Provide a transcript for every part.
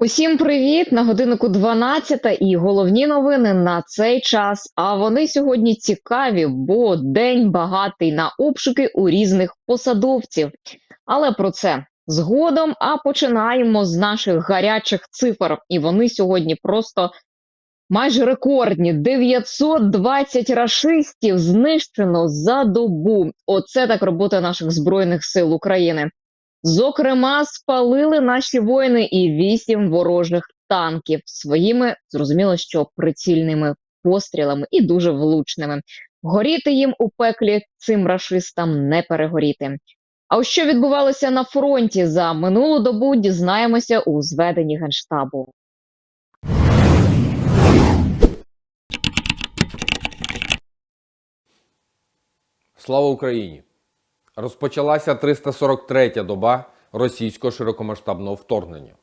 Усім привіт! На годиннику 12 і головні новини на цей час. А вони сьогодні цікаві, бо день багатий на обшуки у різних посадовців. Але про це згодом. А починаємо з наших гарячих цифр. І вони сьогодні просто майже рекордні: 920 рашистів знищено за добу. Оце так робота наших збройних сил України. Зокрема, спалили наші воїни і вісім ворожих танків своїми, зрозуміло, що прицільними пострілами і дуже влучними. Горіти їм у пеклі цим рашистам не перегоріти. А що відбувалося на фронті за минулу добу, дізнаємося у зведенні генштабу. Слава Україні! Розпочалася 343-я доба російського широкомасштабного вторгнення.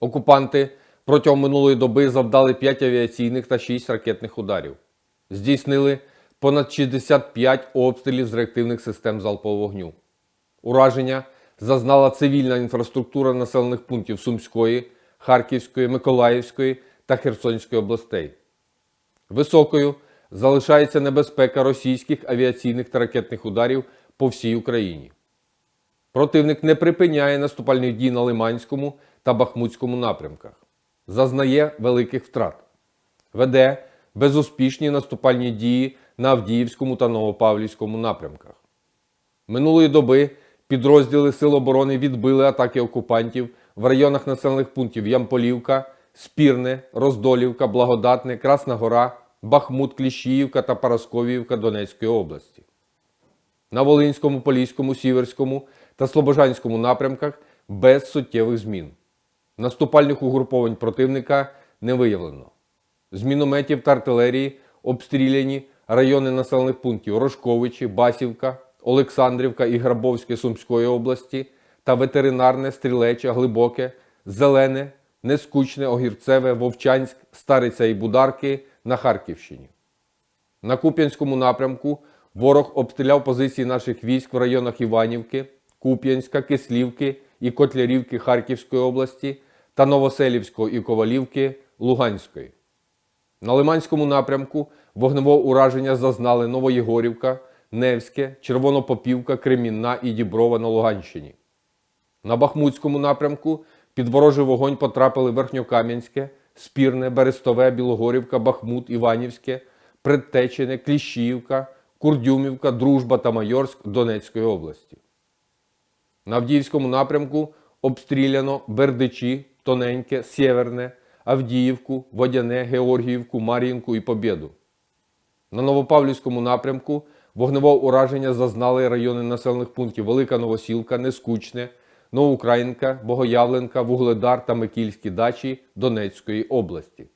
Окупанти протягом минулої доби завдали 5 авіаційних та 6 ракетних ударів. Здійснили понад 65 обстрілів з реактивних систем залпового вогню. Ураження зазнала цивільна інфраструктура населених пунктів Сумської, Харківської, Миколаївської та Херсонської областей. Високою залишається небезпека російських авіаційних та ракетних ударів по всій Україні. Противник не припиняє наступальних дій на Лиманському та Бахмутському напрямках, зазнає великих втрат, веде безуспішні наступальні дії на Авдіївському та Новопавлівському напрямках. Минулої доби підрозділи Сил оборони відбили атаки окупантів в районах населених пунктів Ямполівка, Спірне, Роздолівка, Благодатне, Красна Гора, Бахмут, Кліщіївка та Парасковіївка Донецької області. На Волинському, Поліському, Сіверському та Слобожанському напрямках без суттєвих змін. Наступальних угруповань противника не виявлено. З мінометів та артилерії обстріляні райони населених пунктів Рожковичі, Басівка, Олександрівка і Грабовське Сумської області та ветеринарне, стрілече, глибоке, зелене, нескучне, огірцеве, Вовчанськ, Стариця і Бударки на Харківщині. На Куп'янському напрямку ворог обстріляв позиції наших військ в районах Іванівки, Куп'янська, Кислівки і Котлярівки Харківської області та Новоселівського і Ковалівки Луганської. На Лиманському напрямку вогневого ураження зазнали Новоєгорівка, Невське, Червонопопівка, Кремінна і Діброва на Луганщині. На Бахмутському напрямку під ворожий вогонь потрапили Верхньокам'янське, Спірне, Берестове, Білогорівка, Бахмут, Іванівське, Предтечене, Кліщіївка, Курдюмівка, Дружба та Майорськ Донецької області. На Авдіївському напрямку обстріляно Бердичі, Тоненьке, Сєверне, Авдіївку, Водяне, Георгіївку, Мар'їнку і Побєду. На Новопавлівському напрямку вогневого ураження зазнали райони населених пунктів Велика Новосілка, Нескучне, Новоукраїнка, Богоявленка, Вугледар та Микільські дачі Донецької області.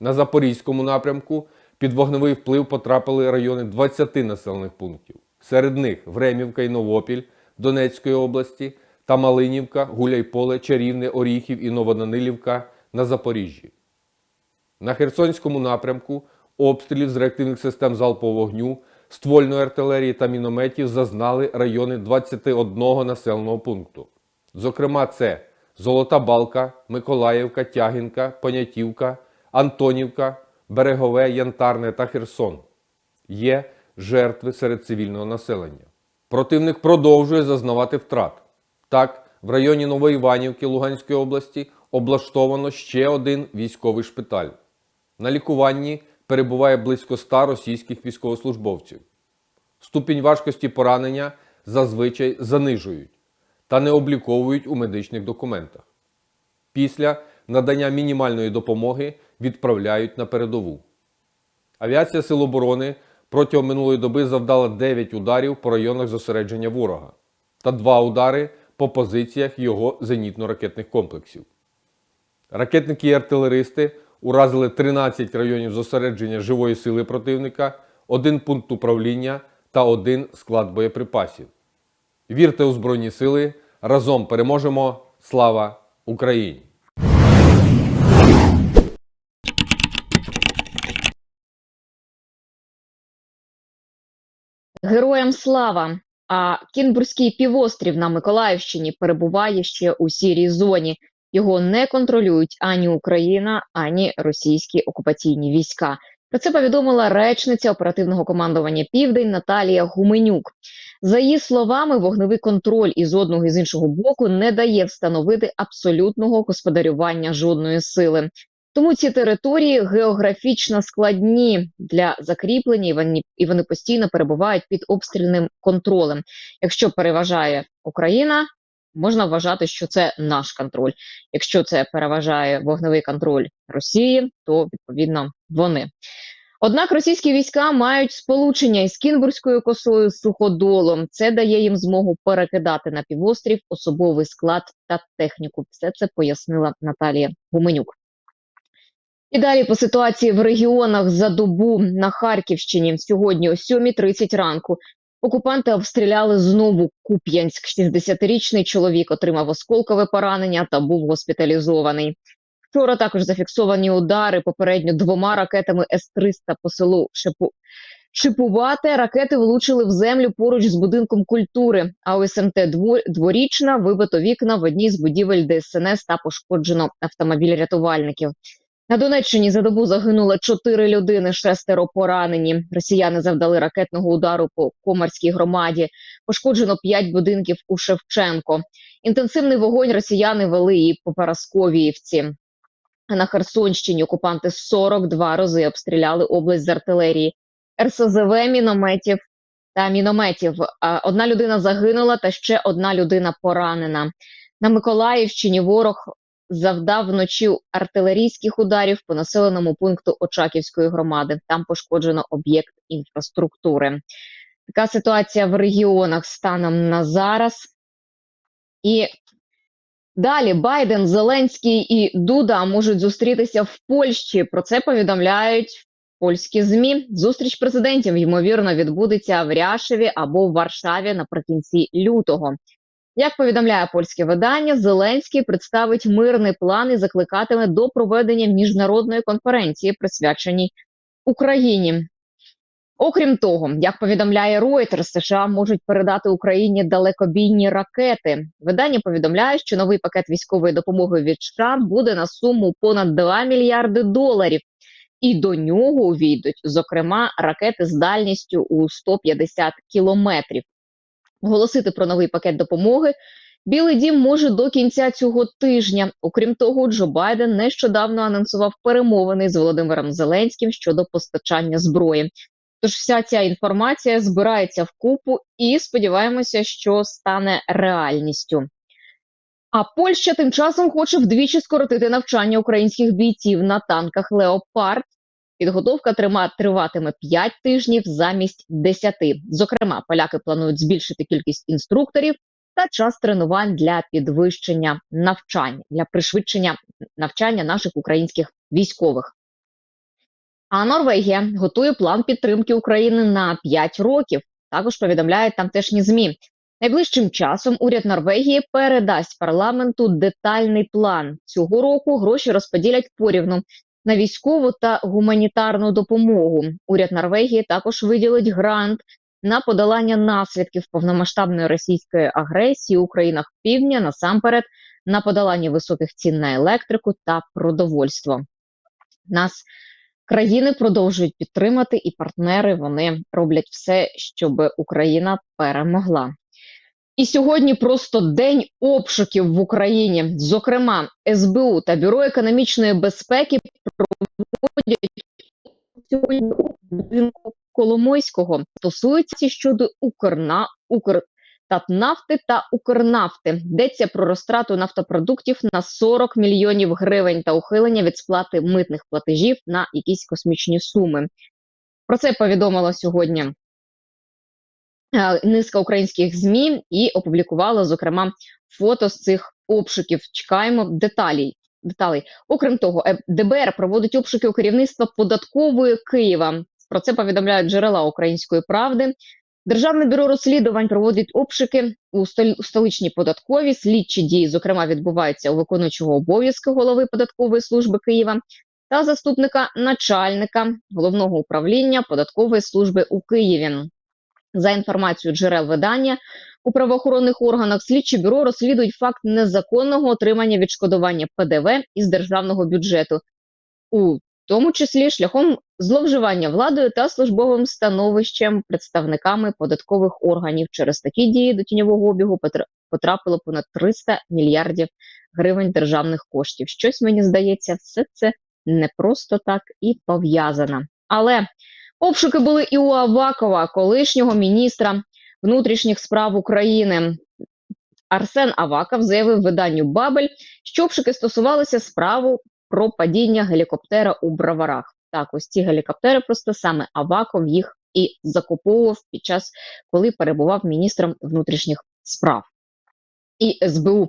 На Запорізькому напрямку під вогневий вплив потрапили райони 20 населених пунктів. Серед них Времівка і Новопіль Донецької області та Малинівка, Гуляйполе, Чарівне, Оріхів і Новоданилівка на Запоріжжі. На Херсонському напрямку обстрілів з реактивних систем залпового вогню, ствольної артилерії та мінометів зазнали райони 21 населеного пункту. Зокрема, це Золота Балка, Миколаївка, Тягінка, Понятівка, Антонівка, Берегове, Янтарне та Херсон. Є жертви серед цивільного населення. Противник продовжує зазнавати втрат. Так, в районі Нової Іванівки Луганської області облаштовано ще один військовий шпиталь. На лікуванні перебуває близько 100 російських військовослужбовців. Ступінь важкості поранення зазвичай занижують та не обліковують у медичних документах. Після надання мінімальної допомоги відправляють на передову. Авіація Сил оборони протягом минулої доби завдала 9 ударів по районах зосередження ворога та 2 удари по позиціях його зенітно-ракетних комплексів. Ракетники і артилеристи уразили 13 районів зосередження живої сили противника, один пункт управління та один склад боєприпасів. Вірте у Збройні Сили! Разом переможемо! Слава Україні! Героям слава! А Кінбурзький півострів на Миколаївщині перебуває ще у сірій зоні. Його не контролюють ані Україна, ані російські окупаційні війська. Про це повідомила речниця оперативного командування Південь Наталія Гуменюк. За її словами, вогневий контроль із одного і з іншого боку не дає встановити абсолютного господарювання жодної сили. Тому ці території географічно складні для закріплення, і вони, і вони постійно перебувають під обстрільним контролем. Якщо переважає Україна, можна вважати, що це наш контроль. Якщо це переважає вогневий контроль Росії, то відповідно вони. Однак російські війська мають сполучення із Кінбурзькою косою з суходолом. Це дає їм змогу перекидати на півострів особовий склад та техніку. Все це пояснила Наталія Гуменюк. І далі по ситуації в регіонах за добу на Харківщині сьогодні о 7.30 ранку. Окупанти обстріляли знову Куп'янськ. 60-річний чоловік отримав осколкове поранення та був госпіталізований. Вчора також зафіксовані удари попередньо двома ракетами С-300 по селу Шипу. Шипувате ракети влучили в землю поруч з будинком культури. А у СМТ «Дво- дворічна вибито вікна в одній з будівель ДСНС та пошкоджено автомобіль рятувальників. На Донеччині за добу загинуло чотири людини, шестеро поранені. Росіяни завдали ракетного удару по Комарській громаді. Пошкоджено п'ять будинків у Шевченко. Інтенсивний вогонь росіяни вели і по Парасковіївці. На Херсонщині окупанти 42 рази обстріляли область з артилерії, РСЗВ, мінометів та мінометів. Одна людина загинула, та ще одна людина поранена. На Миколаївщині ворог завдав вночі артилерійських ударів по населеному пункту Очаківської громади. Там пошкоджено об'єкт інфраструктури. Така ситуація в регіонах станом на зараз. І далі Байден, Зеленський і Дуда можуть зустрітися в Польщі. Про це повідомляють польські змі. Зустріч президентів ймовірно відбудеться в Ряшеві або в Варшаві наприкінці лютого. Як повідомляє польське видання, Зеленський представить мирний план і закликатиме до проведення міжнародної конференції, присвяченій Україні. Окрім того, як повідомляє Reuters, США можуть передати Україні далекобійні ракети. Видання повідомляє, що новий пакет військової допомоги від США буде на суму понад 2 мільярди доларів, і до нього увійдуть, зокрема, ракети з дальністю у 150 кілометрів. Оголосити про новий пакет допомоги Білий Дім може до кінця цього тижня. Окрім того, Джо Байден нещодавно анонсував перемовини з Володимиром Зеленським щодо постачання зброї. Тож вся ця інформація збирається в купу і сподіваємося, що стане реальністю. А Польща тим часом хоче вдвічі скоротити навчання українських бійців на танках Леопард. Підготовка триватиме 5 тижнів замість 10. Зокрема, поляки планують збільшити кількість інструкторів та час тренувань для підвищення навчання, для пришвидшення навчання наших українських військових. А Норвегія готує план підтримки України на 5 років. Також повідомляють тамтешні змі. Найближчим часом уряд Норвегії передасть парламенту детальний план. Цього року гроші розподілять порівну на військову та гуманітарну допомогу. Уряд Норвегії також виділить грант на подолання наслідків повномасштабної російської агресії у країнах півдня, насамперед на подолання високих цін на електрику та продовольство. Нас країни продовжують підтримати, і партнери вони роблять все, щоб Україна перемогла. І сьогодні просто день обшуків в Україні. Зокрема, СБУ та Бюро економічної безпеки проводять сьогодні будинку Коломойського. Стосується щодо Укрна Укр. Та Укрнафти йдеться про розтрату нафтопродуктів на 40 мільйонів гривень та ухилення від сплати митних платежів на якісь космічні суми. Про це повідомила сьогодні низка українських змі і опублікувала зокрема фото з цих обшуків. Чекаємо деталей. Деталей. Окрім того, е, ДБР проводить обшуки у керівництва податкової Києва. Про це повідомляють джерела української правди. Державне бюро розслідувань проводить обшуки у стол- у столичній податковій. Слідчі дії, зокрема, відбуваються у виконуючого обов'язки голови податкової служби Києва та заступника начальника головного управління податкової служби у Києві. За інформацією джерел видання у правоохоронних органах, слідчі бюро розслідують факт незаконного отримання відшкодування ПДВ із державного бюджету, у тому числі шляхом зловживання владою та службовим становищем представниками податкових органів. Через такі дії до тіньового обігу потра- потрапило понад 300 мільярдів гривень державних коштів. Щось мені здається, все це не просто так і пов'язано. Але обшуки були і у Авакова, колишнього міністра внутрішніх справ України. Арсен Аваков заявив виданню Бабель, що обшуки стосувалися справу про падіння гелікоптера у Броварах. Так, ось ці гелікоптери просто саме Аваков їх і закуповував під час, коли перебував міністром внутрішніх справ. І СБУ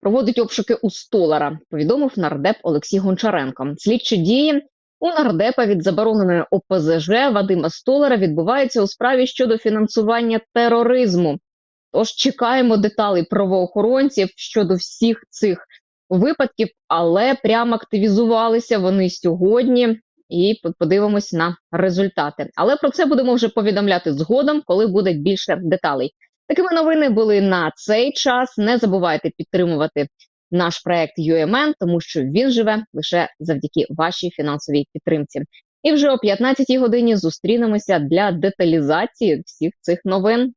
проводить обшуки у столара, повідомив нардеп Олексій Гончаренко. Слідчі дії у нардепа від забороненої ОПЗЖ Вадима Столара відбуваються у справі щодо фінансування тероризму. Тож чекаємо деталей правоохоронців щодо всіх цих випадків, але прямо активізувалися вони сьогодні. І подивимось на результати. Але про це будемо вже повідомляти згодом, коли буде більше деталей. Такими новини були на цей час. Не забувайте підтримувати наш проект UMN, тому що він живе лише завдяки вашій фінансовій підтримці. І вже о 15 годині зустрінемося для деталізації всіх цих новин.